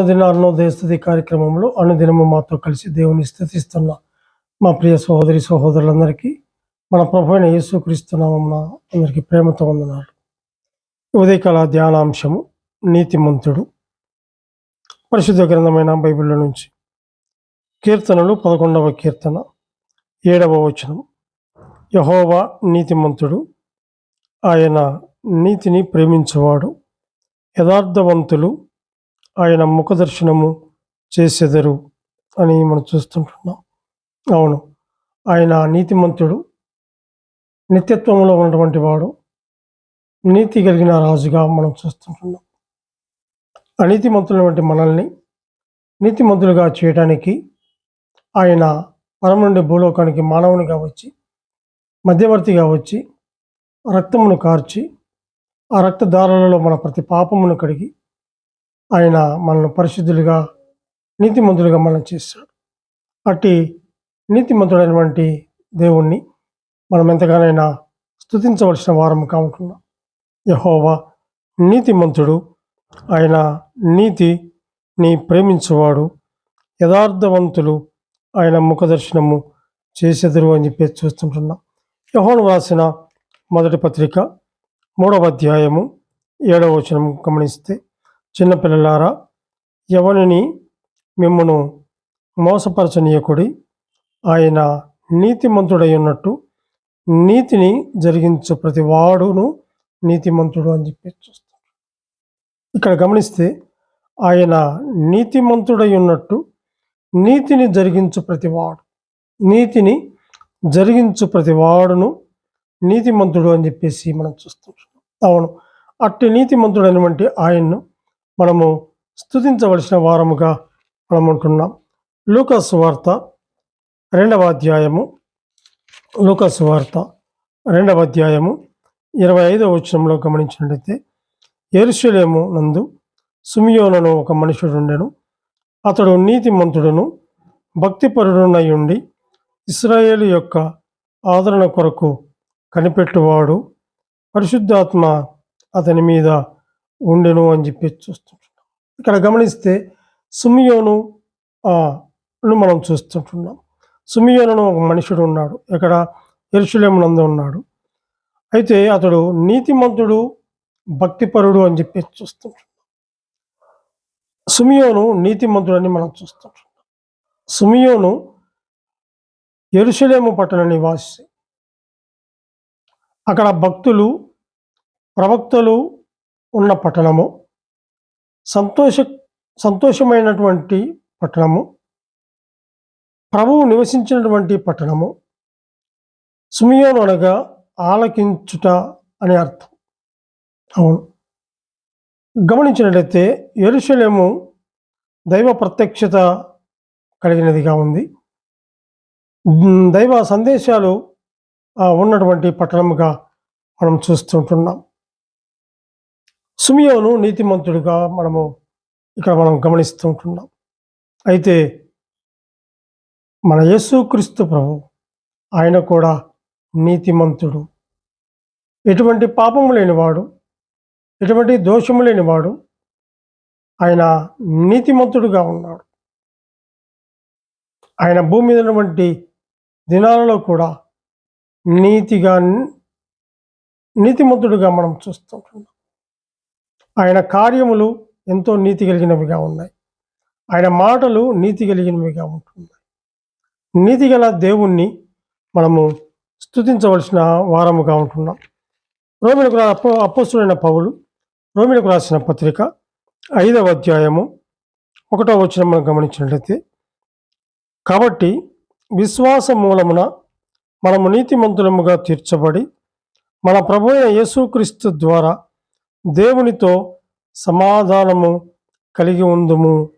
అనుదిన అన్నోదయ స్థుతి కార్యక్రమంలో అనుదినము మాతో కలిసి దేవుని స్థుతిస్తున్న మా ప్రియ సహోదరి సహోదరులందరికీ మన ప్రభు అయిన యేసుక్రీస్తునామమున అందరికీ ప్రేమతో వందనాలు. ఉదయకాల ధ్యానాంశము నీతిమంతుడు. పరిశుద్ధ గ్రంథమైన బైబిల్ నుంచి కీర్తనలు పదకొండవ కీర్తన ఏడవ వచనం. యహోవా నీతిమంతుడు ఆయన నీతిని ప్రేమించేవాడు యథార్థవంతులు ఆయన ముఖదర్శనము చేసెదరు అని మనం చూస్తుంటున్నాం. అవును. ఆయన నీతిమంతుడు. నిత్యత్వంలో ఉన్నటువంటి వాడు. నీతి కలిగిన రాజుగా మనం చూస్తుంటున్నాం. అనీతిమంతులైనటువంటి మనల్ని నీతిమంతులుగా చేయడానికి ఆయన పరమ నుండి భూలోకానికి మానవునిగా వచ్చి మధ్యవర్తిగా వచ్చి రక్తమును కార్చి ఆ రక్తధారలలో మన ప్రతి పాపమును కడిగి ఆయన మనల్ని పరిశుద్ధులుగా నీతిమంతులుగా మనం చేశాడు. అట్టి నీతిమంతుడైనటువంటి దేవుణ్ణి మనం ఎంతగానైనా స్తుతించవలసిన వారం కావుతున్నాం యహోవా నీతిమంతుడు ఆయన నీతిని ప్రేమించేవాడు యథార్థవంతులు ఆయన ముఖదర్శనము చేసేదరు అని చెప్పి చూస్తుంటున్నాం. యహోను రాసిన మొదటి పత్రిక మూడవ అధ్యాయము ఏడవ వచనం గమనిస్తే చిన్నపిల్లలారా ఎవరిని మిమ్మను మోసపరచనీయకుడి. ఆయన నీతిమంతుడై ఉన్నట్టు నీతిని జరిగించు ప్రతి వాడును నీతిమంతుడు అని చెప్పి చూస్తాం ఇక్కడ గమనిస్తే ఆయన నీతిమంతుడై ఉన్నట్టు నీతిని జరిగించు ప్రతివాడు నీతిని జరిగించు ప్రతివాడును నీతిమంతుడు అని చెప్పేసి మనం చూస్తుంటున్నాం. అవును అట్టి నీతిమంతుడైనటువంటి ఆయన్ను మనము స్తుతించవలసిన వారముగా మనం ఉంటున్నాం లూకస్ వార్త రెండవ అధ్యాయము. లూకస్ వార్త రెండవ అధ్యాయము ఇరవై ఐదవ వచనంలో గమనించినట్లయితే ఎరుషలేము నందు సుమియోనను ఒక మనుషుడుండెను అతడు నీతిమంతుడును భక్తిపరుడునై ఉండి ఇస్రాయేలు యొక్క ఆదరణ కొరకు కనిపెట్టువాడు. పరిశుద్ధాత్మ అతని మీద ఉండెను అని చెప్పి చూస్తుంటున్నాం. ఇక్కడ గమనిస్తే సుమియోను మనం చూస్తుంటున్నాం. సుమియోను ఒక మనుషుడు ఉన్నాడు. ఇక్కడ ఎరుషులేమునందు ఉన్నాడు. అయితే అతడు నీతిమంతుడు భక్తిపరుడు అని చెప్పి చూస్తుంటున్నాం. సుమియోను నీతిమంతుడని మనం చూస్తుంటున్నాం. సుమియోను ఎరుషలేము పట్టణ నివాసి. అక్కడ భక్తులు ప్రవక్తలు ఉన్న పట్టణము. సంతోష సంతోషమైనటువంటి పట్టణము. ప్రభువు నివసించినటువంటి పట్టణము. సుమియోను అనగా ఆలకించుట అని అర్థం. అవును. గమనించినట్లయితే ఎరుశలేము దైవ ప్రత్యక్షత కలిగినదిగా ఉంది. దైవ సందేశాలు ఉన్నటువంటి పట్టణముగా మనం చూస్తుంటున్నాం. సుమియోను నీతిమంతుడిగా మనము ఇక్కడ మనం గమనిస్తూ ఉంటున్నాం. అయితే మన యేసుక్రీస్తు ప్రభు ఆయన కూడా నీతిమంతుడు. ఎటువంటి పాపము లేనివాడు ఎటువంటి దోషము లేనివాడు ఆయన నీతిమంతుడుగా ఉన్నాడు. ఆయన భూమి మీద ఉన్నటువంటి దినాలలో కూడా నీతిగా నీతిమంతుడుగా మనం చూస్తుంటున్నాం ఆయన కార్యములు ఎంతో నీతి కలిగినవిగా ఉన్నాయి. ఆయన మాటలు నీతి కలిగినవిగా ఉంటున్నాయి. నీతి గల దేవుణ్ణి మనము స్తుతించవలసిన వారముగా ఉంటున్నాం. రోమిలకు అప్ప అప్పో అపోస్తుడైన పౌలు రోమిలకు రాసిన పత్రిక ఐదవ అధ్యాయము ఒకటో వచ్చిన మనం గమనించినట్లయితే కాబట్టి విశ్వాస మూలమున మనము నీతిమంతులముగా తీర్చబడి మన ప్రభు అయిన యేసుక్రీస్తు ద్వారా దేవునితో సమాధానము కలిగి ఉందుము.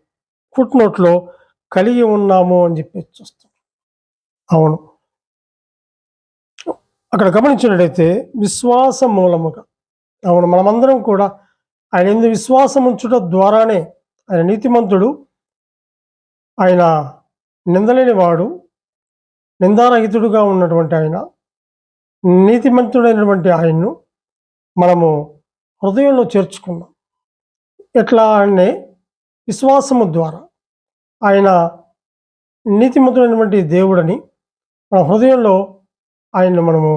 ఫుట్నోట్లో కలిగి ఉన్నాము అని చెప్పి చూస్తాం. అవును. అక్కడ గమనించినట్లయితే విశ్వాస మూలముగా. అవును మనమందరం కూడా ఆయన ఎందు విశ్వాసం ఉంచుట ద్వారానే ఆయన నీతిమంతుడు ఆయన నిందలేని వాడు నిందారహితుడుగా ఉన్నటువంటి ఆయన నీతిమంతుడైనటువంటి ఆయన్ను మనము హృదయంలో చేర్చుకున్నాం ఎట్లా అంటే విశ్వాసము ద్వారా ఆయన నీతిమంతుడైనటువంటి దేవుడని మన హృదయంలో ఆయన్ను మనము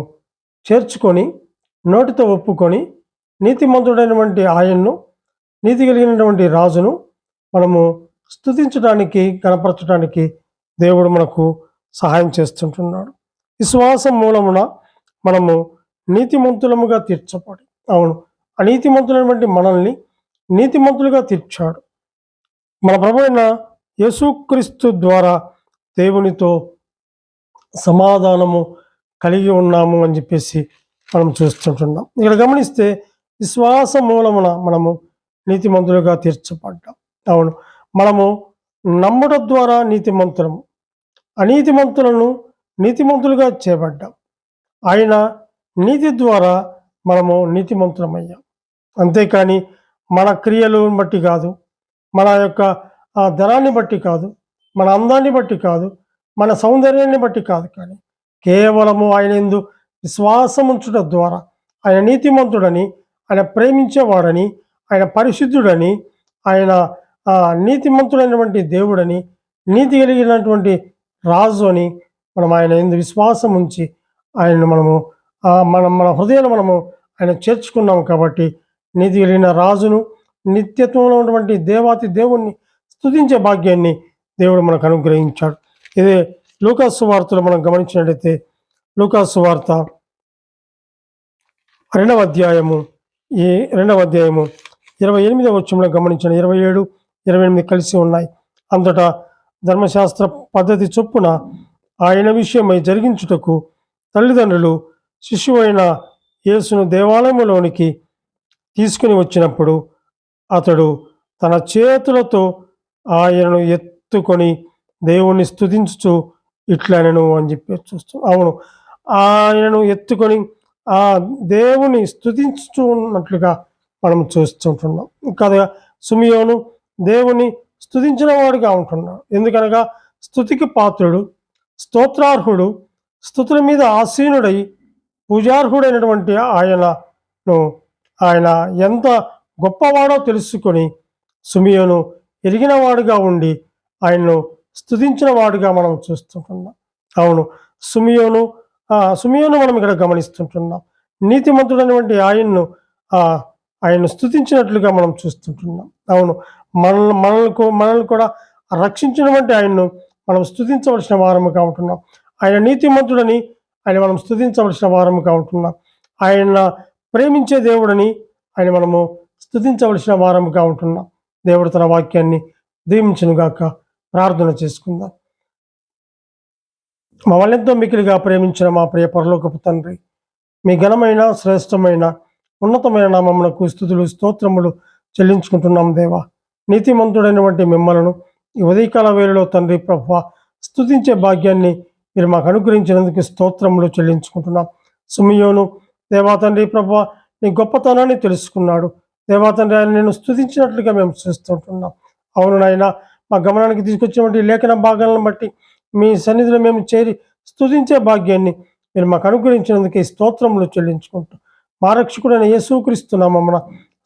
చేర్చుకొని నోటితో ఒప్పుకొని నీతిమంతుడైనటువంటి ఆయన్ను నీతి కలిగినటువంటి రాజును మనము స్తుతించడానికి కనపరచడానికి దేవుడు మనకు సహాయం చేస్తుంటున్నాడు. విశ్వాసం మూలమున మనము నీతిమంతులముగా తీర్చబడి అవును అనీతిమంతులైనటువంటి మనల్ని నీతిమంతులుగా తీర్చాడు. మన ప్రభు అయిన యేసుక్రీస్తు ద్వారా దేవునితో సమాధానము కలిగి ఉన్నాము అని చెప్పేసి మనం చూస్తుంటున్నాం. ఇక్కడ గమనిస్తే విశ్వాస మూలమున మనము నీతిమంతులుగా తీర్చబడ్డాం. అవును మనము నమ్ముట ద్వారా నీతిమంతులము. అనీతిమంతులను నీతిమంతులుగా చేయబడ్డాం. ఆయన నీతి ద్వారా మనము నీతిమంతులమయ్యాం. అంతేకాని మన క్రియలను బట్టి కాదు మన యొక్క ధనాన్ని బట్టి కాదు మన అందాన్ని బట్టి కాదు మన సౌందర్యాన్ని బట్టి కాదు కానీ కేవలము ఆయన ఎందు విశ్వాసం ఉంచుట ద్వారా ఆయన నీతిమంతుడని ఆయన ప్రేమించేవాడని ఆయన పరిశుద్ధుడని ఆయన నీతిమంతుడైనటువంటి దేవుడని నీతి కలిగినటువంటి రాజు అని మనం ఆయన ఎందు విశ్వాసం ఉంచి ఆయనను మనము మనం మన హృదయాన్ని మనము ఆయన చేర్చుకున్నాము కాబట్టి నిధి కలిగిన రాజును నిత్యత్వంలో ఉన్నటువంటి దేవాతి దేవుణ్ణి స్తుతించే భాగ్యాన్ని దేవుడు మనకు అనుగ్రహించాడు. ఇదే లూకాసు వార్తలు మనం గమనించినట్లయితే లూకాసు వార్త రెండవ అధ్యాయము ఈ రెండవ అధ్యాయము ఇరవై ఎనిమిదవ వచ్చంలో గమనించిన ఇరవై ఏడు ఇరవై ఎనిమిది కలిసి ఉన్నాయి. అంతటా ధర్మశాస్త్ర పద్ధతి చొప్పున ఆయన విషయమై జరిగించుటకు తల్లిదండ్రులు శిశువైన యేసును దేవాలయంలోనికి తీసుకుని వచ్చినప్పుడు అతడు తన చేతులతో ఆయనను ఎత్తుకొని దేవుణ్ణి స్తుతించుచు ఇట్లనను అని చెప్పి చూస్తాం. అవును ఆయనను ఎత్తుకొని ఆ దేవుని స్థుతించున్నట్లుగా మనం చూస్తుంటున్నాం. కదా సుమియోను దేవుని స్థుతించిన వాడుగా ఉంటున్నాడు. ఎందుకనగా స్తుతికి పాత్రుడు స్తోత్రార్హుడు స్థుతుల మీద ఆసీనుడై పూజార్హుడైనటువంటి ఆయనను ఆయన ఎంత గొప్పవాడో తెలుసుకొని సుమియోను ఎరిగినవాడుగా ఉండి ఆయన్ను స్తుతించిన వాడుగా మనం చూస్తుంటున్నాం. అవును సుమియోను సుమియోను మనం ఇక్కడ గమనిస్తుంటున్నాం. నీతిమంతుడైనటువంటి ఆయన్ను ఆయన్ను స్థుతించినట్లుగా మనం చూస్తుంటున్నాం. అవును మనల్ని మనల్ని మనల్ని కూడా రక్షించినటువంటి ఆయన్ను మనం స్తుతించవలసిన వారముగా ఉంటున్నాం. ఆయన నీతిమంతుడని ఆయన మనం స్థుతించవలసిన వారముగా ఉంటున్నాం. ఆయన ప్రేమించే దేవుడని ఆయన మనము స్తుతించవలసిన వారముగా ఉంటున్నాం. దేవుడు తన వాక్యాన్ని దీవించనుగాక ప్రార్థన చేసుకుందాం. మమ్మల్ని ఎంతో మికిలిగా ప్రేమించిన మా ప్రియ పరలోకపు తండ్రి మీ ఘనమైన శ్రేష్టమైన ఉన్నతమైన నామమునకు స్థుతులు స్తోత్రములు చెల్లించుకుంటున్నాం దేవా. నీతిమంతుడైనటువంటి మిమ్మలను ఈ ఉదయకాల వేళలో తండ్రి ప్రభు స్తుతించే భాగ్యాన్ని మీరు మాకు అనుగ్రహించినందుకు స్తోత్రములు చెల్లించుకుంటున్నాం. సుమియోను దేవాతండ్రి ప్రభా ప్రభు నీ గొప్పతనాన్ని తెలుసుకున్నాడు. దేవా తండ్రి ఆయన నేను స్థుతించినట్లుగా మేము చూస్తుంటున్నాం. అవును నాయన మా గమనానికి తీసుకొచ్చినటువంటి లేఖన భాగాలను బట్టి మీ సన్నిధిలో మేము చేరి స్థుతించే భాగ్యాన్ని మీరు మాకు అనుగ్రహించినందుకే ఈ స్తోత్రములు చెల్లించుకుంటూ మా రక్షకుడైన యేసుక్రీస్తున్నామన్న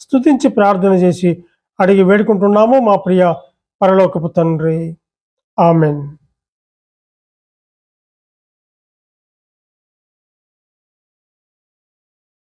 స్థుతించి ప్రార్థన చేసి అడిగి వేడుకుంటున్నాము మా ప్రియ పరలోకపు తండ్రి. ఆమెన్.